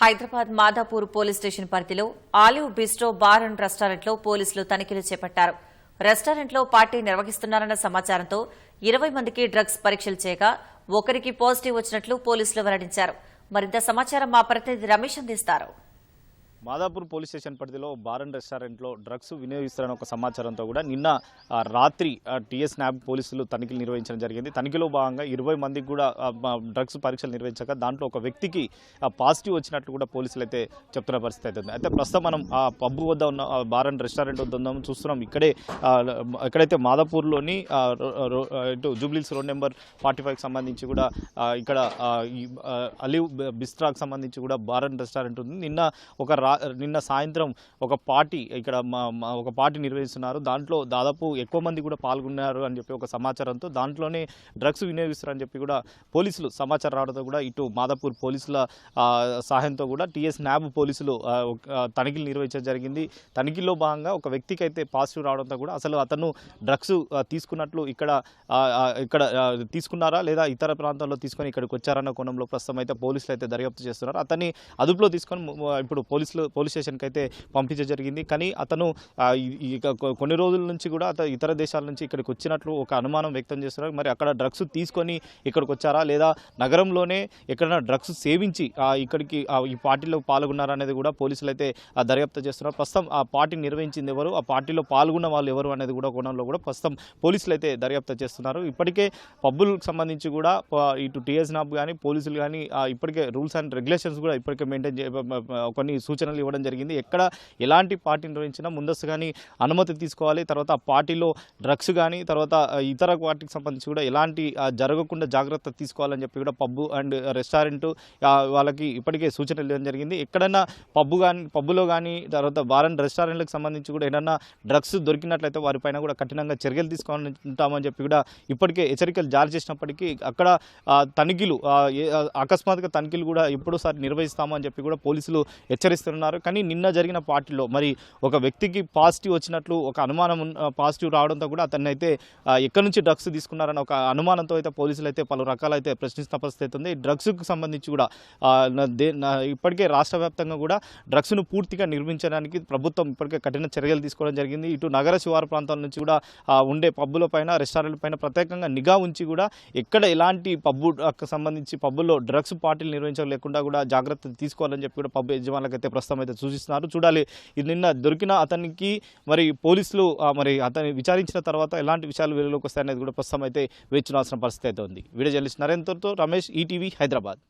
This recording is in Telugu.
హైదరాబాద్ మాదాపూర్ పోలీస్ స్టేషన్ పరిధిలో ఆలివ్ బిస్ట్రో బార్ అండ్ రెస్టారెంట్లో పోలీసులు తనిఖీలు చేపట్టారు. రెస్టారెంట్లో పార్టీ నిర్వహిస్తున్నారన్న సమాచారంతో ఇరవై మందికి డ్రగ్స్ పరీక్షలు చేయగా ఒకరికి పాజిటివ్ వచ్చినట్లు పోలీసులు వెల్లడించారు. మరింత సమాచారం మా ప్రతినిధి రమేష్ అందిస్తారు. మాదాపూర్ పోలీస్ స్టేషన్ పరిధిలో బార్ అండ్ రెస్టారెంట్లో డ్రగ్స్ వినియోగిస్తారని ఒక సమాచారంతో కూడా నిన్న రాత్రి టీఎస్ న్యాబ్ పోలీసులు తనిఖీలు నిర్వహించడం జరిగింది. తనిఖీలో భాగంగా ఇరవై మందికి కూడా డ్రగ్స్ పరీక్షలు నిర్వహించాక దాంట్లో ఒక వ్యక్తికి ఆ, పాజిటివ్ వచ్చినట్లు కూడా పోలీసులు అయితే చెప్తున్న పరిస్థితి అయితే అయితే ప్రస్తుతం మనం ఆ పబ్ వద్ద ఉన్న బారన్ బార్ అండ్ రెస్టారెంట్ వద్ద ఉన్నాం చూస్తున్నాం. ఇక్కడే ఎక్కడైతే మాదాపూర్లోని రో- ఇటు జూబ్లీస్ రోడ్ నెంబర్ ఫార్టీ ఫైవ్కి సంబంధించి కూడా ఇక్కడ అలీవ్ అలివ్ బిస్ట్రాకి సంబంధించి కూడా బార్ అండ్ రెస్టారెంట్ ఉంది. నిన్న ఒక నిన్న సాయంత్రం ఒక పార్టీ ఇక్కడ మా- ఒక పార్టీ నిర్వహిస్తున్నారు. దాంట్లో దాదాపు ఎక్కువ మంది కూడా పాల్గొన్నారు అని చెప్పి ఒక సమాచారంతో దాంట్లోనే డ్రగ్స్ వినియోగిస్తారని చెప్పి కూడా పోలీసులు సమాచారం రావడంతో కూడా ఇటు మాదాపూర్ పోలీసుల సహాయంతో కూడా టీఎస్ న్యాబ్ పోలీసులు తనిఖీలు నిర్వహించడం జరిగింది. తనిఖీల్లో భాగంగా ఒక వ్యక్తికి అయితే పాజిటివ్ రావడంతో కూడా అసలు అతను డ్రగ్స్ తీసుకున్నట్లు ఇక్కడ ఇక్కడ తీసుకున్నారా లేదా ఇతర ప్రాంతాల్లో తీసుకొని ఇక్కడికి వచ్చారన్న కోణంలో ప్రస్తుతం అయితే పోలీసులు అయితే దర్యాప్తు చేస్తున్నారు. అతన్ని అదుపులో తీసుకొని ఇప్పుడు పోలీసులు పోలీస్ స్టేషన్కి అయితే పంపించడం జరిగింది. కానీ అతను ఇక కొన్ని రోజుల నుంచి కూడా అతను ఇతర దేశాల నుంచి ఇక్కడికి వచ్చినట్లు ఒక అనుమానం వ్యక్తం చేస్తున్నారు. మరి అక్కడ డ్రగ్స్ తీసుకొని ఇక్కడికి వచ్చారా? లేదా నగరంలోనే ఎక్కడైనా డ్రగ్స్ సేవించి ఇక్కడికి ఈ పార్టీలో పాల్గొన్నారా అనేది కూడా పోలీసులు అయితే ఆ, దర్యాప్తు చేస్తున్నారు. ప్రస్తుతం ఆ పార్టీ నిర్వహించింది ఎవరు? ఆ పార్టీలో పాల్గొన్న వాళ్ళు ఎవరు అనేది కూడా కోణంలో కూడా ప్రస్తుతం పోలీసులు అయితే దర్యాప్తు చేస్తున్నారు. ఇప్పటికే పబ్బులకు సంబంధించి కూడా ఇటు టీఎస్ నాబ్ కానీ పోలీసులు కానీ ఇప్పటికే రూల్స్ అండ్ రెగ్యులేషన్స్ కూడా ఇప్పటికే మెయింటైన్ చే కొన్ని సూచనలు ఇవ్వడం జరిగింది. ఎక్కడ ఎలాంటి పార్టీ నిర్వహించినా ముందస్తు కానీ అనుమతి తీసుకోవాలి. తర్వాత ఆ పార్టీలో డ్రగ్స్ కానీ తర్వాత ఇతర పార్టీకి సంబంధించి కూడా ఎలాంటి జరగకుండా జాగ్రత్త తీసుకోవాలని చెప్పి కూడా పబ్బు అండ్ రెస్టారెంట్ వాళ్ళకి ఇప్పటికే సూచనలు ఇవ్వడం జరిగింది. ఎక్కడైనా పబ్బు కానీ పబ్బులో కానీ తర్వాత బార్ అండ్ రెస్టారెంట్లకు సంబంధించి కూడా ఏదైనా డ్రగ్స్ దొరికినట్లయితే వారిపైన కూడా కఠినంగా చర్యలు తీసుకుంటామని చెప్పి కూడా ఇప్పటికే హెచ్చరికలు జారీ చేసినప్పటికీ అక్కడ తనిఖీలు అకస్మాత్తుగా తనిఖీలు కూడా ఎప్పుడోసారి నిర్వహిస్తామని చెప్పి కూడా పోలీసులు హెచ్చరిస్తున్నారు. కానీ నిన్న జరిగిన పార్టీలో మరి ఒక వ్యక్తికి పాజిటివ్ వచ్చినట్లు ఒక అనుమానం ఉన్న- పాజిటివ్ రావడంతో కూడా అతన్ని అయితే ఎక్కడి నుంచి డ్రగ్స్ తీసుకున్నారని ఒక అనుమానంతో అయితే పోలీసులు అయితే పలు రకాలైతే ప్రశ్నిస్తున్న పరిస్థితి ఉంది డ్రగ్స్కు సంబంధించి కూడా దే- నా- ఇప్పటికే రాష్ట్ర వ్యాప్తంగా కూడా డ్రగ్స్ను పూర్తిగా నిర్మించడానికి ప్రభుత్వం ఇప్పటికే కఠిన చర్యలు తీసుకోవడం జరిగింది. ఇటు నగర శివారు ప్రాంతాల నుంచి కూడా ఉండే పబ్బుల పైన రెస్టారెంట్ల పైన ప్రత్యేకంగా నిఘా ఉంచి కూడా ఎక్కడ ఎలాంటి పబ్బు సంబంధించి పబ్బుల్లో డ్రగ్స్ పార్టీలు నిర్వహించలేకుండా కూడా జాగ్రత్త తీసుకోవాలని చెప్పి కూడా పబ్బు యజమానులకు అయితే ప్రస్తుతం అయితే సూచిస్తున్నారు. చూడాలి ఇది నిన్న దొరికిన అతనికి మరి పోలీసులు మరి అతన్ని విచారించిన తర్వాత ఎలాంటి విషయాలు వెలుగులోకి వస్తాయనేది కూడా ప్రస్తుతం అయితే వేచి చూడాల్సిన పరిస్థితి అయితే ఉంది. వీడియో జర్నలిస్ట్ నరేంద్రతో రమేష్ ఈటీవీ హైదరాబాద్.